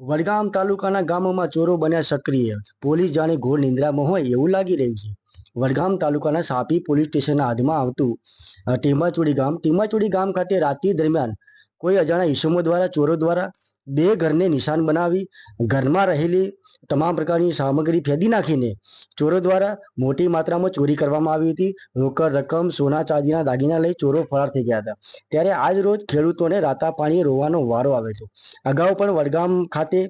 વડગામ તાલુકાના ગામોમાં ચોરો બન્યા સક્રિય. પોલીસ જાણે ઘોર નિંદ્રામાં હોય એવું લાગી રહ્યું છે. વડગામ તાલુકાના સાપી પોલીસ સ્ટેશનના હાથમાં આવતું ટીમાચોડી ગામ ટીમાચોડી ગામ ખાતે રાત્રિ દરમિયાન કોઈ અજાણા ઈસમો દ્વારા, ચોરો દ્વારા બે ઘરને નિશાન બનાવી, ઘરમાં રહેલી તમામ પ્રકારની સામગ્રી ફેંદી નાખીને ચોરો દ્વારા મોટી માત્રામાં ચોરી કરવામાં આવી હતી. રોકડ રકમ, સોના ચાંદીના દાગીના લઈ ચોરો ફરાર થઈ ગયા હતા. ત્યારે આજ રોજ ખેડૂતોને રાતા પાણીએ રોવાનો વારો આવ્યો હતો અગાઉ પણ વડગામ ખાતે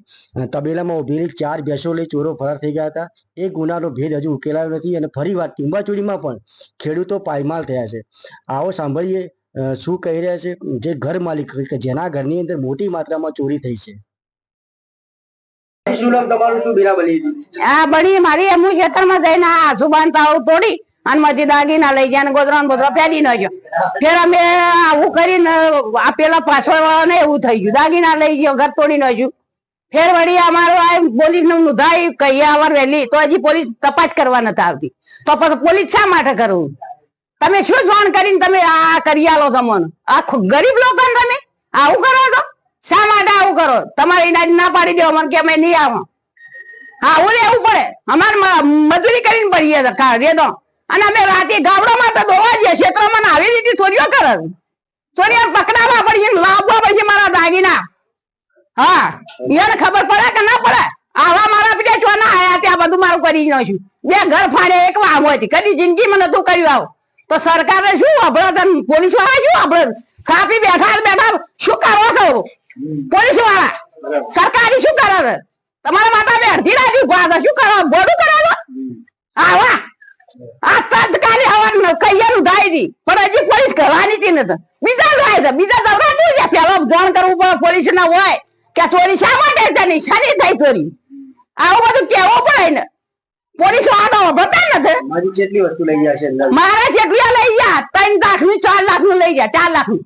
તબેલામાં ઉભેલી ચાર ભેંસો લઈ ચોરો ફરાર થઈ ગયા હતા. એ ગુનાનો ભેદ હજુ ઉકેલાયો નથી અને ફરીવાર ટીંબાચોરીમાં પણ ખેડૂતો પાયમાલ થયા છે. આવો સાંભળીએ શું કહી રહ્યા છે? જે ઘર માલિક, કે જેના ઘરની અંદર મોટી માત્રામાં ચોરી થઈ છે. આ બળી મારી હું ખેતરમાં જઈને આ આસુબાન તાળું તોડી અને મજી દાગીના લઈ ગયા ગોદરા ને બોદરા ફેંદી નાખ્યો. ફેર અમે આવું કરીને આ પેલા પાછળ વાળાને એવું થઈ ગયું. દાગીના લઈ ગયો, ઘર તોડી નાખ્યું. ફેર વળી અમારો આ પોલીસનું નોંધાઈ કહીએ, આવર વહેલી, તો હજી પોલીસ તપાસ કરવા નથી આવતી. તો પછી પોલીસ શા માટે કરવું તમે શું જોણ કરીને તમે આ કરી આલો તમને આ ખુ- ગરીબ લોકો તમે? આવું કરો છો? શા માટે આવું કરો? તમારે ઈલાજ ના પાડી દો મને કે અમે નહીં આવો. હા હું લેવું પડે. અમારે મજૂરી કરીને પડીએ છે. દે અને અમે રાતે ગામડામાં તો દોવા જઈએ ક્ષેત્રમાં મને આવી રીતે ચોરીઓ કરે ચોરીઓ પકડાવવા પડીએ લાવવા પડશે મારા દાગીના. હા એને ખબર પડે કે ના પડે? આવા મારા પીડા ચો ના આયા ત્યાં બધું મારું કરી નાખ્યું. બે ઘર ફાડે, એક વામ હતી કદી જિંદગી મને તું કર્યું આવું. તો સરકારે શું આપણે તમે પોલીસવાળા શું આપણે કાપી બેઠા બેઠા શું કરો છો? પોલીસવાળા સરકારી શું કરે છે? તમારા માતા બે અડધી રાતી ઊભા શું કરો? બોડું કરો વાહ આ તાત્કાલિક હવા કૈયા ઉધાઈ હતી પણ હજી પોલીસ કરવાની હતી નથી બીજા થાય છે બીજા દવડાતું છે? પેલા જાણ કરવું પડે. પોલીસ ના હોય. કે ચોરી શા માટે છે? નહીં શાની થઈ ચોરી. આવું બધું કેવું પડે ને. પોલીસવાળા બતા નથી મારી કેટલી વસ્તુ લઈ ગયા છે અંદર. મારા જેટલા લઈ ગયા ત્રણ લાખનું ચાર લાખનું લઈ ગયા ચાર લાખનું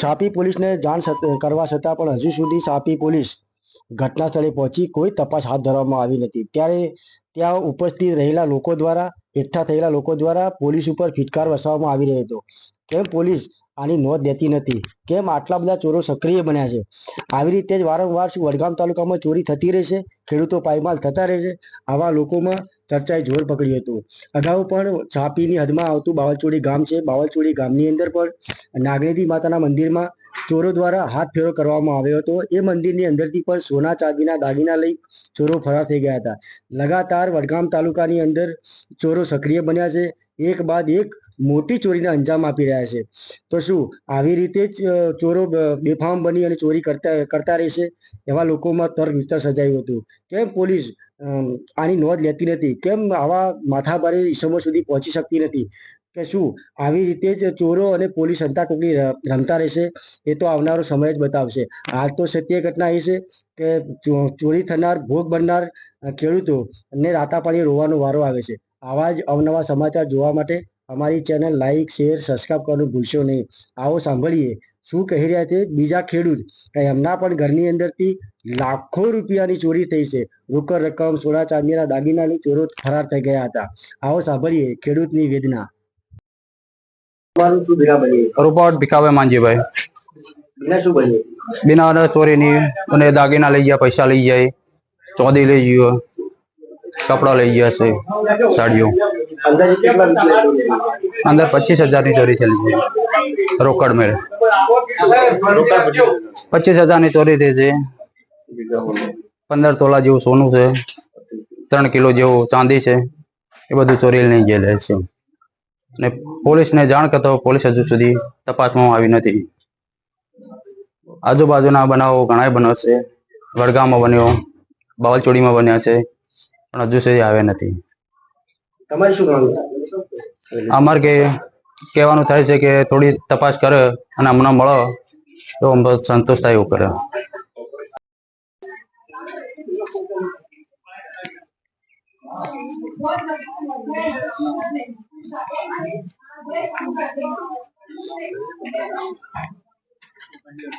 છાપી પોલીસને જાણ કરવા છતાં પણ હજુ સુધી છાપી પોલીસ ઘટના સ્થળે પહોંચી કોઈ તપાસ હાથ ધરવામાં આવી નથી. ત્યારે ત્યાં ઉપસ્થિત રહેલા લોકો દ્વારા એકઠા થયેલા લોકો દ્વારા પોલીસ ઉપર ફિટકાર વસાવવામાં આવી રહ્યો હતો. કેમ પોલીસ આની નોંધ લેતી નથી? કેમ આટલા બધા ચોરો સક્રિય બન્યા છે? આવી રીતે જ વારંવાર વડગામ તાલુકામાં ચોરી થતી રહેશે ખેડૂતો પાયમાલ થતા રહેશે આવા લોકોમાં ચર્ચાએ જોર પકડ્યું હતું. અગાઉ પણ છાપીની હદમાં આવતું બાવલચોડી ગામ છે. બાવલચોડી ગામની અંદર પણ નાગરેતી માતાના મંદિરમાં ચોરો દ્વારા હાથ ફેરો કરવામાં આવ્યો હતો. એ મંદિરની અંદરથી પણ સોના ચાંદીના દાગીના લઈ ચોરો ફરાર થઈ ગયા હતા. લગાતાર વડગામ તાલુકાની અંદર ચોરો સક્રિય બન્યા છે. એક બાદ એક મોટી ચોરીને અંજામ આપી રહ્યા છે. તો શું આવી રીતે જ ચોરો બેફામ બની અને ચોરી કરતા કરતા રહેશે એવા લોકોમાં તર્ક વિતર સર્જાયું હતું. કેમ પોલીસ આની નોંધ લેતી નથી? કેમ આવા માથાભારે ઈસમો સુધી પહોંચી શકતી નથી? કે શું? આવી રીતે જ ચોરો અને પોલીસ હંતા ટોકલી રમતા રહેશે. એ તો આવનારો સમય જ બતાવશે. હાલ તો સત્ય ઘટના એ છે કે ચોરી થનાર, ભોગ બનનાર ખેડૂતો ને રાતાપાણી રોવાનો વારો આવે છે. આવા જ અવનવા સમાચાર જોવા માટે અમારી ચેનલ લાઇક શેર, સબસ્ક્રાઈબ કરવાનું ભૂલશો નહીં. આવો સાંભળીએ. શું કહી રહ્યા છે બીજા ખેડૂત? કે એમના પણ ઘરની અંદરથી લાખો રૂપિયાની ચોરી થઈ છે. રોકડ રકમ સોના ચાંદીના દાગીનાની ચોરો ફરાર થઈ ગયા હતા. આવો સાંભળીએ ખેડૂતની વેદના. તમારું શું બીના બની રૂપાવટ ભીખાભાઈ માંજીભાઈ બીના શું બન્યું બિના ચોરીની અને દાગીના લઈ ગયા પૈસા લઈ જાય ચોદી લઈ ગયો કપડા લઈ ગયા છે સાડીઓ અંદાજે કેટલા રૂપિયા ચોરી થઈ? અંદર પચીસ હજારની ચોરી થયેલી છે રોકડ મેળે પચીસ હજારની ચોરી થઈ છે પંદર તોલા જેવું સોનું છે ત્રણ કિલો જેવું ચાંદી છે એ બધું ચોરી લઈ ગયેલા છે અને પોલીસને જાણ કરતો પોલીસ હજુ સુધી તપાસમાં આવી નથી. આજુબાજુના બનાવો ઘણા બન્યો છે. વડગામમાં બન્યો બાવલચોડીમાં બન્યા છે પણ હજુ સુધી આવ્યા નથી. આ શું માંગ અમારે કે કહેવાનું થાય છે કે થોડી તપાસ કરે અને અમને મળો તો અમે સંતોષ થાય એવું કરે.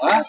Wah,